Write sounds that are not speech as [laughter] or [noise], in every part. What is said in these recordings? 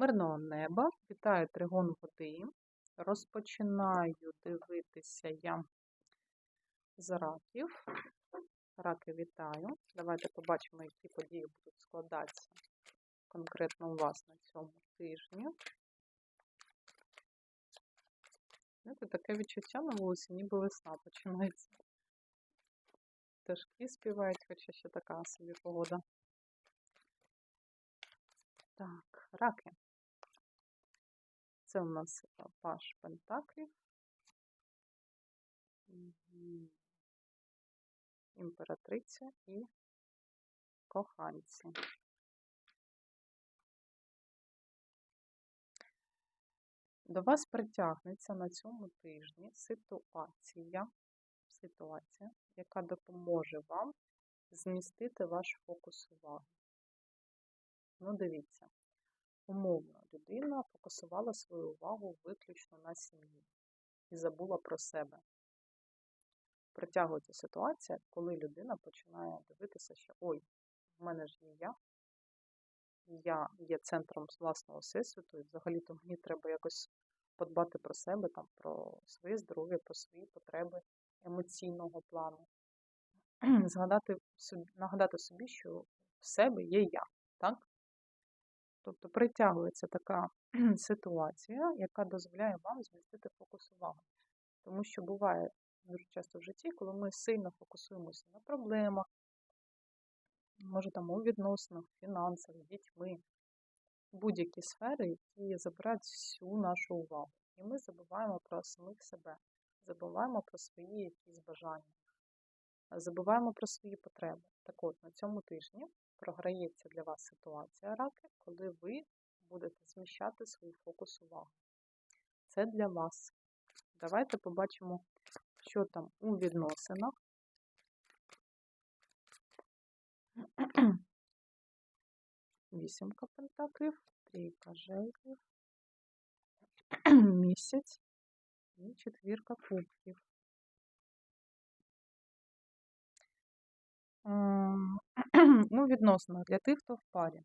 Мирного неба. Вітаю тригон води. Розпочинаю дивитися я з раків. Раки вітаю. Давайте побачимо, які події будуть складатися конкретно у вас на цьому тижні. Знаєте, таке відчуття на вулиці, ніби весна починається. Пташки співають, хоча ще така собі погода. Так, раки. Це у нас паш пентаклів. Імператриця і коханці. До вас притягнеться на цьому тижні ситуація, ситуація, яка допоможе вам змістити ваш фокус уваги. Ну, дивіться, умовно, людина фокусувала свою увагу виключно на сім'ї і забула про себе. Притягується ситуація, коли людина починає дивитися, що ой, в мене ж є я, я є центром власного всесвіту, і взагалі-то мені треба якось подбати про себе, там, про своє здоров'я, про свої потреби емоційного плану. [clears throat] Згадати нагадати собі, що в себе є я. так? Тобто притягується така [clears throat] ситуація, яка дозволяє вам змістити фокус уваги. Тому що буває дуже часто в житті, коли ми сильно фокусуємося на проблемах, може там у відносинах, фінансах, дітьми, будь-які сфери, які забирають всю нашу увагу. І ми забуваємо про самих себе, забуваємо про свої якісь бажання, забуваємо про свої потреби. Так от, на цьому тижні програється для вас ситуація раки, коли ви будете зміщати свій фокус уваги. Це для вас. Давайте побачимо, що там у відносинах. Вісімка пентаклів, трійка жезлів, місяць і четвірка кубків. [clears throat] Ну, відносно для тих, хто в парі.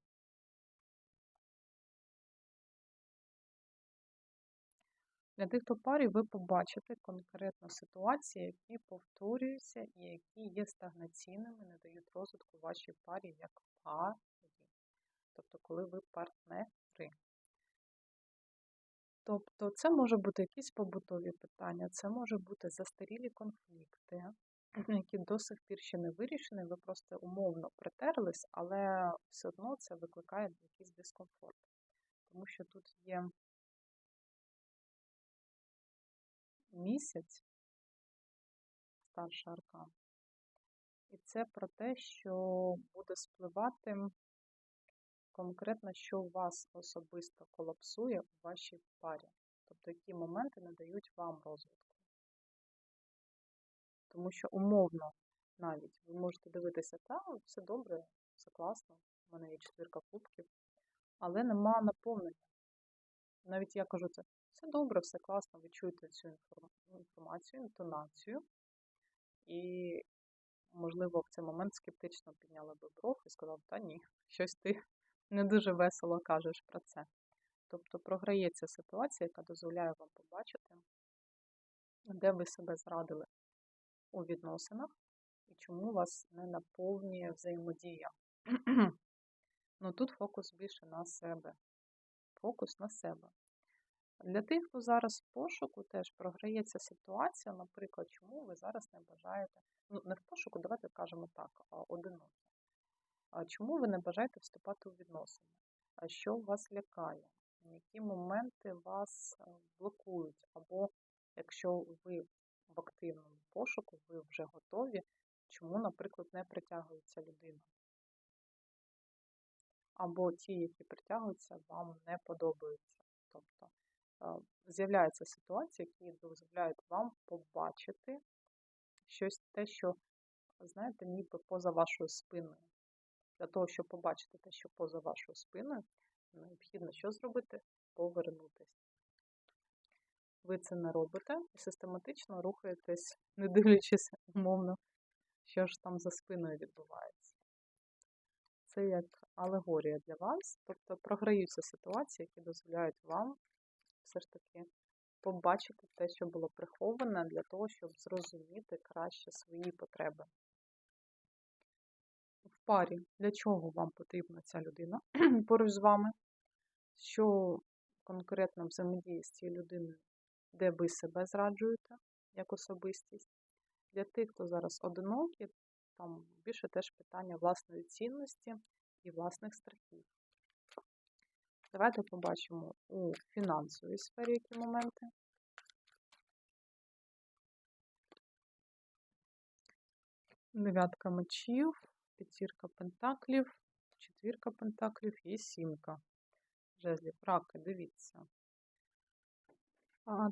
Для тих, хто в парі, ви побачите конкретно ситуації, які повторюються і які є стагнаційними, не дають розвитку вашій парі як парі. Тобто, коли ви партнери. Тобто, це може бути якісь побутові питання, це може бути застарілі конфлікти, які до сих пір ще не вирішені, ви просто умовно притерлись, але все одно це викликає якийсь дискомфорт. Тому що тут є місяць, старший аркан, і це про те, що буде спливати конкретно, що вас особисто колапсує у вашій парі. Тобто, які моменти не дають вам розвитку. Тому що умовно навіть ви можете дивитися, та, все добре, все класно, у мене є четвірка кубків, але нема наповнення. Навіть я кажу це, все добре, все класно, ви чуєте цю інформацію, інтонацію, і, можливо, в цей момент скептично підняли би бров і сказав, та ні, щось ти не дуже весело кажеш про це. Тобто програється ситуація, яка дозволяє вам побачити, де ви себе зрадили у відносинах і чому вас не наповнює взаємодія. [clears throat] ну тут фокус більше на себе. Фокус на себе. Для тих, хто зараз в пошуку, теж програється ситуація, наприклад, чому ви зараз не бажаєте, ну, не в пошуку, давайте кажемо так, а одинокі. А чому ви не бажаєте вступати у відносини? А що вас лякає? Які моменти вас е, блокують? Або якщо ви в активному пошуку, ви вже готові, чому, наприклад, не притягується людина? Або ті, які притягуються, вам не подобаються. Тобто е, з'являються ситуації, які дозволяють вам побачити щось те, що, знаєте, ніби поза вашою спиною. Для того, щоб побачити те, що поза вашою спиною, необхідно що зробити? Повернутися. Ви це не робите і систематично рухаєтесь, не дивлячись умовно, що ж там за спиною відбувається. це як алегорія для вас, тобто програються ситуації, які дозволяють вам все ж таки побачити те, що було приховане, для того, щоб зрозуміти краще свої потреби. В парі для чого вам потрібна ця людина [clears throat] поруч з вами, що конкретно взаємодії з цією людиною, де ви себе зраджуєте як особистість. Для тих, хто зараз одинокий, там більше теж питання власної цінності і власних страхів. Давайте побачимо у фінансовій сфері які моменти. Дев'ятка мечів, п'ятірка пентаклів, четвірка пентаклів і сімка жезлів. Раки, дивіться.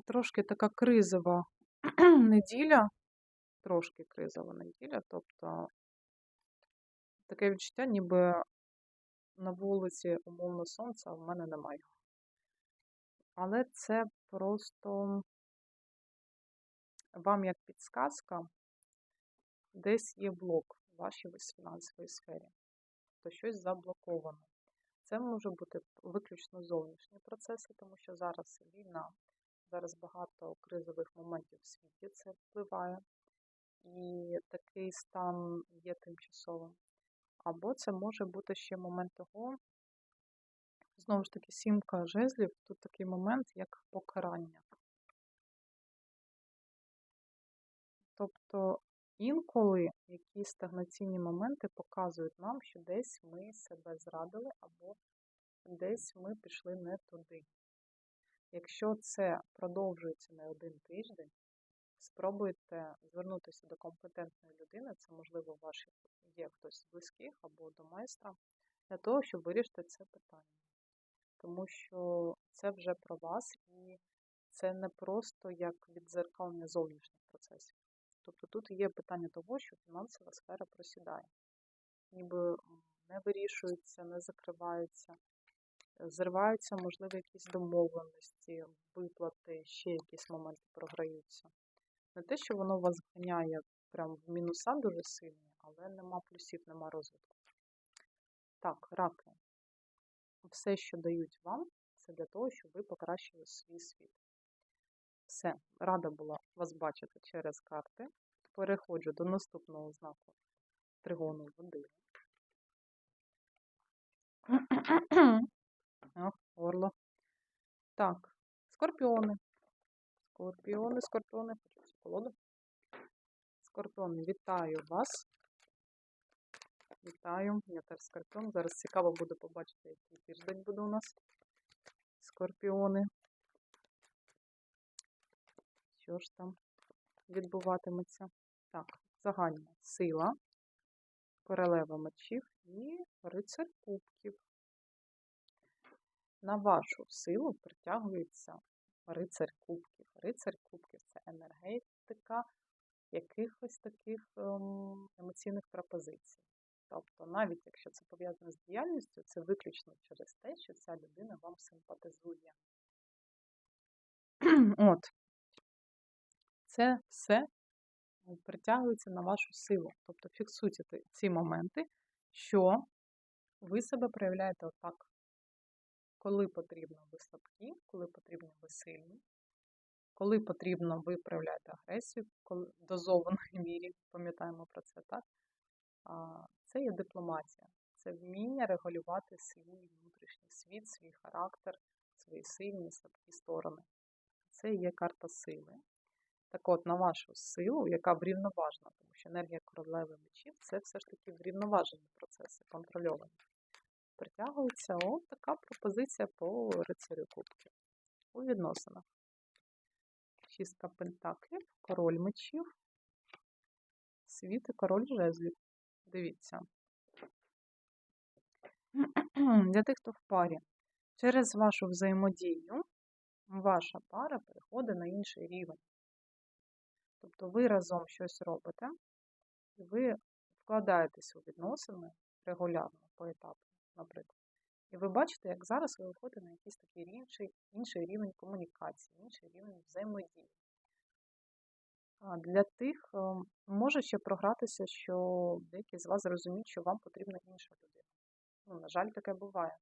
Трошки така кризова [clears throat] неділя, трошки кризова неділя, тобто таке відчуття, ніби на вулиці умовно сонця, в мене немає. Але це просто вам як підсказка, десь є блок в вашій фінансовій сфері, то щось заблоковано. Це може бути виключно зовнішні процеси, тому що зараз війна, зараз багато кризових моментів в світі це впливає, і такий стан є тимчасовим. Або це може бути ще момент того, знову ж таки, сімка жезлів, тут такий момент, як покарання. Тобто інколи якісь стагнаційні моменти показують нам, що десь ми себе зрадили, або десь ми пішли не туди. Якщо це продовжується не один тиждень, спробуйте звернутися до компетентної людини, це, можливо, ваш є хтось з близьких або до майстра, для того, щоб вирішити це питання. Тому що це вже про вас і це не просто як відзеркалення зовнішніх процесів. Тобто тут є питання того, що фінансова сфера просідає, ніби не вирішується, не закривається, зриваються, можливо, якісь домовленості, виплати, ще якісь моменти програються. Не те, що воно вас ганяє прям в мінуса дуже сильні, але нема плюсів, нема розвитку. Так, раки. Все, що дають вам, це для того, щоб ви покращили свій світ. Все, рада була вас бачити через карти. Переходжу до наступного знаку тригону води. [clears throat] Ох, горло. Так, скорпіони. Скорпіони, скорпіони, хочу колоду. Скорпіони, вітаю вас. Вітаю, я теж скорпіон. Зараз цікаво буде побачити, який тиждень буде у нас. Скорпіони. Що ж там відбуватиметься? Так, загальна сила, королева мечів і рицар кубків. На вашу силу притягується рицар кубків. Рицар кубків це енергетика якихось таких ем, емоційних пропозицій. Тобто, навіть якщо це пов'язано з діяльністю, це виключно через те, що ця людина вам симпатизує. [clears throat] От, це все притягується на вашу силу. Тобто фіксуйте ці моменти, що ви себе проявляєте отак. Коли потрібно ви слабкі, коли потрібно ви сильні, коли потрібно ви проявляєте агресію, коли в дозованій [laughs] мірі, пам'ятаємо про це, так? Це є дипломатія, це вміння регулювати свій внутрішній світ, свій характер, свої сильні, слабкі сторони. Це є карта сили. Так от, на вашу силу, яка врівноважена, тому що енергія королеви мечів це все ж таки врівноважені процеси, контрольовані. Притягується от така пропозиція по рицарю кубків у відносинах. Шістка пентаклів, король мечів, світ і король жезлів. Дивіться. [clears throat] Для тих, хто в парі, через вашу взаємодію ваша пара переходить на інший рівень. Тобто ви разом щось робите, і ви вкладаєтесь у відносини регулярно, поетапно, наприклад. І ви бачите, як зараз ви виходите на якийсь такий інший, інший рівень комунікації, інший рівень взаємодії. Для тих ем, може ще програтися, що деякі з вас зрозуміють, що вам потрібна інша людина. ну, на жаль, таке буває,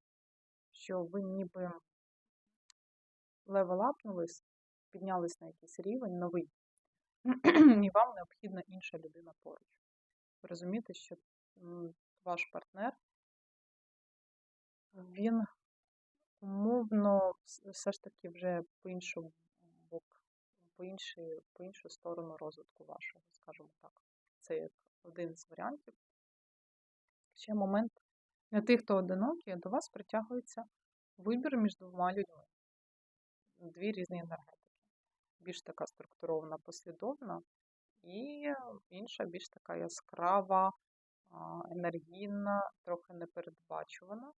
що ви ніби левелапнулись, піднялись на якийсь рівень новий, і вам необхідна інша людина поруч. Ви розумієте, що ваш партнер, він умовно все ж таки вже по іншому бок, по, іншій, по іншу сторону розвитку вашого, скажімо так. Це як один з варіантів. Ще момент для тих, хто одинокий, до вас притягується вибір між двома людьми. Дві різні енергетики. Більш така структурована, послідовна, і інша більш така яскрава, енергійна, трохи непередбачувана.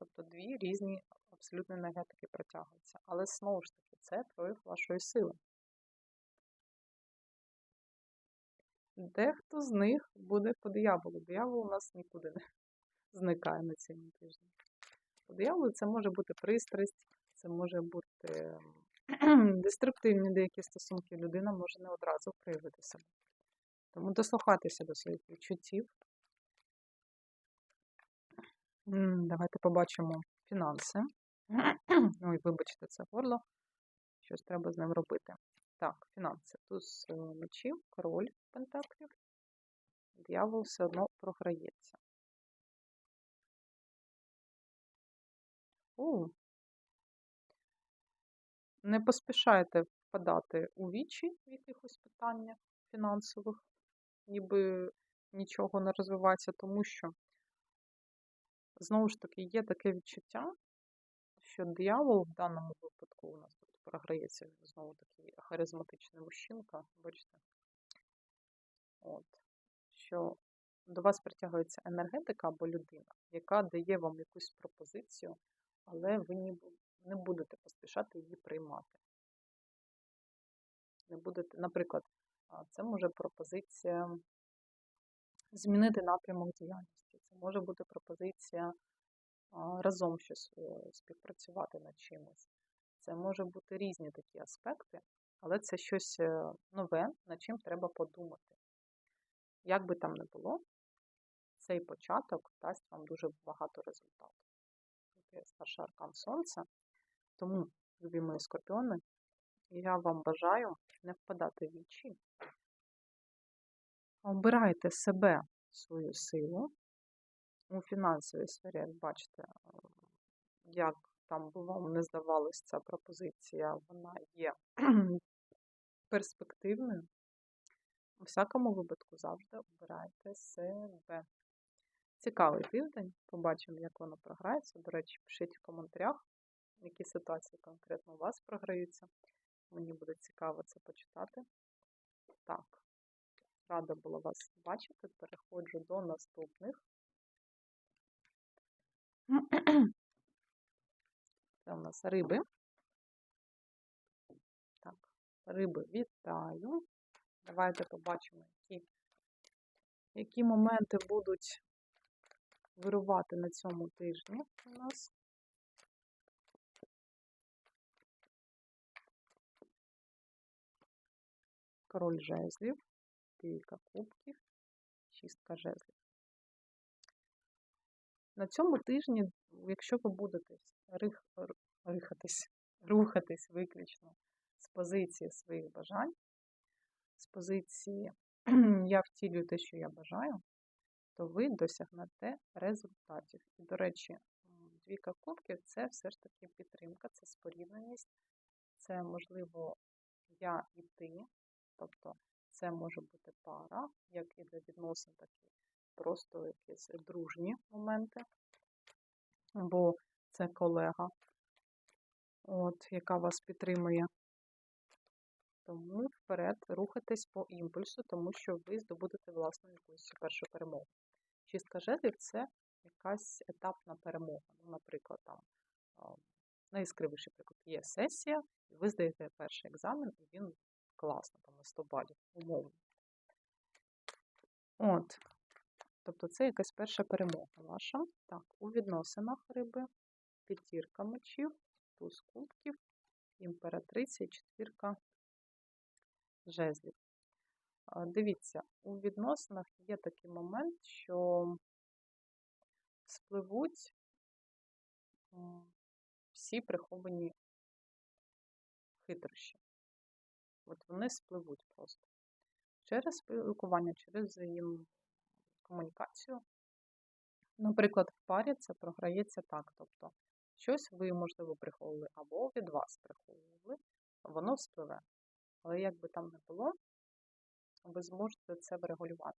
Тобто дві різні абсолютно енергетики притягуються. Але знову ж таки, це прояв вашої сили. Дехто з них буде по дияволу. Диявол у нас нікуди не [laughs] зникає на цьому тижні. По дияволу це може бути пристрасть, це може бути ем, [clears throat] деструктивні деякі стосунки. Людина може не одразу проявити себе. Тому дослухайтеся до своїх відчуттів. Давайте побачимо фінанси. [clears throat] Ой, вибачте, це горло. Щось треба з ним робити. Так, фінанси. Туз е, мечів, король пентаклів. Д'явол все одно програється. У. Не поспішайте впадати у вічі в якихось питаннях фінансових, ніби нічого не розвивається, тому що знову ж таки є таке відчуття, що диявол в даному випадку у нас тут програється знову такий харизматичний мужчинка, бачите? От, що до вас притягується енергетика або людина, яка дає вам якусь пропозицію, але ви не будете поспішати її приймати. Не будете, наприклад, це може пропозиція змінити напрямок діяльності. Це може бути пропозиція разом щось е, співпрацювати над чимось. Це може бути різні такі аспекти, але це щось е, нове, над чим треба подумати. Як би там не було, цей початок дасть вам дуже багато результатів. Тут старший аркан Сонця. Тому, любі мої скорпіони, я вам бажаю не впадати в вічі. Обирайте себе, свою силу у фінансовій сфері, як бачите, як там би вам не здавалась ця пропозиція, вона є перспективною. У всякому випадку завжди обирайте себе. Цікавий тиждень. Побачимо, як воно програється. До речі, пишіть в коментарях, які ситуації конкретно у вас програються. Мені буде цікаво це почитати. Так, рада була вас бачити. Переходжу до наступних. [clears throat] Це у нас риби. Так, риби вітаю. Давайте побачимо, які, які моменти будуть вирувати на цьому тижні у нас. Король жезлів, двійка кубків, шістка жезлів. На цьому тижні, якщо ви будете рих, рихатись, рухатись виключно з позиції своїх бажань, з позиції я втілюю те, що я бажаю, то ви досягнете результатів. І, до речі, двійка кубків це все ж таки підтримка, це спорідненість, це, можливо, я і ти, тобто це може бути пара, як і для відносин, так і просто якісь дружні моменти, бо це колега, от, яка вас підтримує. Тому вперед рухайтесь по імпульсу, тому що ви здобудете власну якусь першу перемогу. Чистка жезлів це якась етапна перемога. Ну, наприклад, там найяскравіший приклад є сесія, і ви здаєте перший екзамен, і він класно, там на 100 балів, умовно. От. Тобто це якась перша перемога ваша. Так, у відносинах риби, п'ятірка мечів, туз кубків, імператриця четвірка жезлів. Дивіться, у відносинах є такий момент, що спливуть всі приховані хитрощі. От вони спливуть просто. Через спілкування, через взаємокомунікацію. Наприклад, в парі це програється так. Тобто, щось ви, можливо, приховували або від вас приховували, воно спливе. Але як би там не було, ви зможете це врегулювати.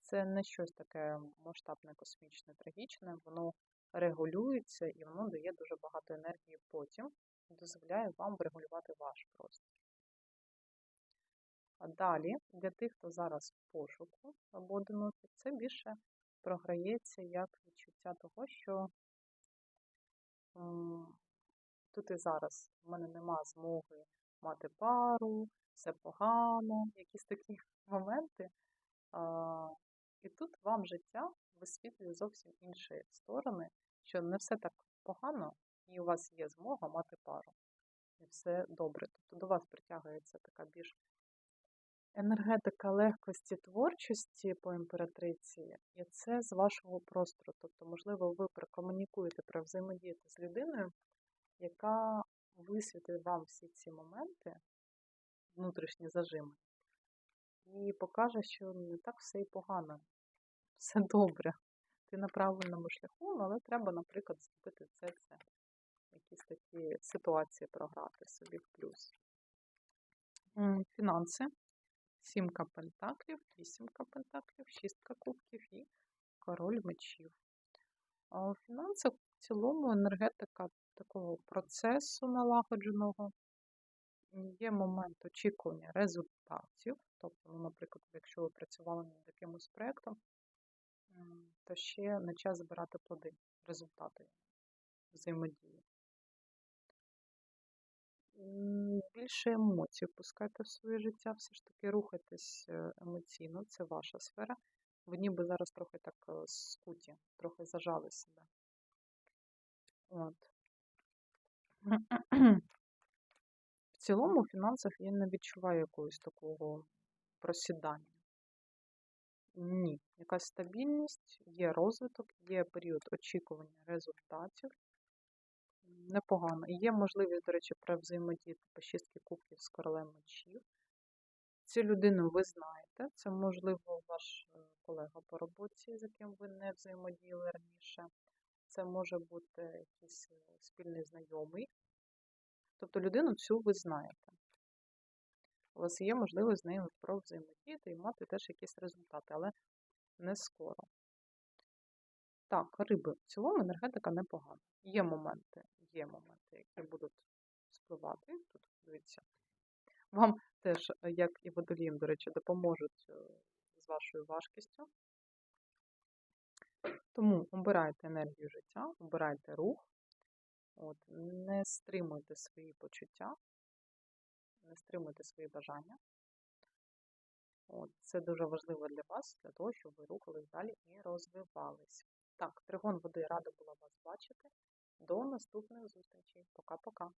Це не щось таке масштабне, космічне, трагічне, воно регулюється і воно дає дуже багато енергії потім, дозволяє вам врегулювати ваш простір. Далі, для тих, хто зараз в пошуку або одинокий, це більше програється як відчуття того, що тут і зараз в мене нема змоги мати пару, все погано, якісь такі [laughs] моменти. І тут вам життя висвітлює зовсім інші сторони, що не все так погано, і у вас є змога мати пару. І все добре. Тобто до вас притягується така більш енергетика легкості творчості по імператриці, і це з вашого простору. Тобто, можливо, ви прокомунікуєте, провзаємодієте з людиною, яка висвітлить вам всі ці моменти, внутрішні зажими, і покаже, що не так все і погано, все добре. Ти на правильному шляху, але треба, наприклад, зробити це, це. Якісь такі ситуації програти собі в плюс. Фінанси. Сімка пентаклів, вісімка пентаклів, шістка кубків і король мечів. У фінансах в цілому енергетика такого процесу налагодженого. Є момент очікування результатів. Тобто, ну, наприклад, якщо ви працювали над якимось проєктом, то ще не час збирати плоди, результати взаємодії. Більше емоцій впускайте в своє життя, все ж таки рухайтесь е, емоційно, це ваша сфера. Ви ніби зараз трохи так е, скуті, трохи зажали себе. От. [clears throat] В цілому в фінансах я не відчуваю якогось такого просідання. Ні, якась стабільність, є розвиток, є період очікування результатів. Непогано. І є можливість, до речі, про взаємодіяти по шістки кубків з королем мечів. Цю людину ви знаєте, це, можливо, ваш е, колега по роботі, з яким ви не взаємодіяли раніше. Це може бути якийсь е, спільний знайомий. Тобто людину цю ви знаєте. У вас є можливість з нею взаємодіяти і мати теж якісь результати, але не скоро. Так, риби. В цілому енергетика непогана. Є моменти, є моменти, які будуть спливати. Тут, дивіться, вам теж, е, як і водолієм, до речі, допоможуть е, з вашою важкістю. Тому обирайте енергію життя, обирайте рух, от, не стримуйте свої почуття, не стримуйте свої бажання. От, Це дуже важливо для вас, для того, щоб ви рухались далі і розвивались. Так, тригон води рада була вас бачити. До наступних зустрічей. Пока-пока.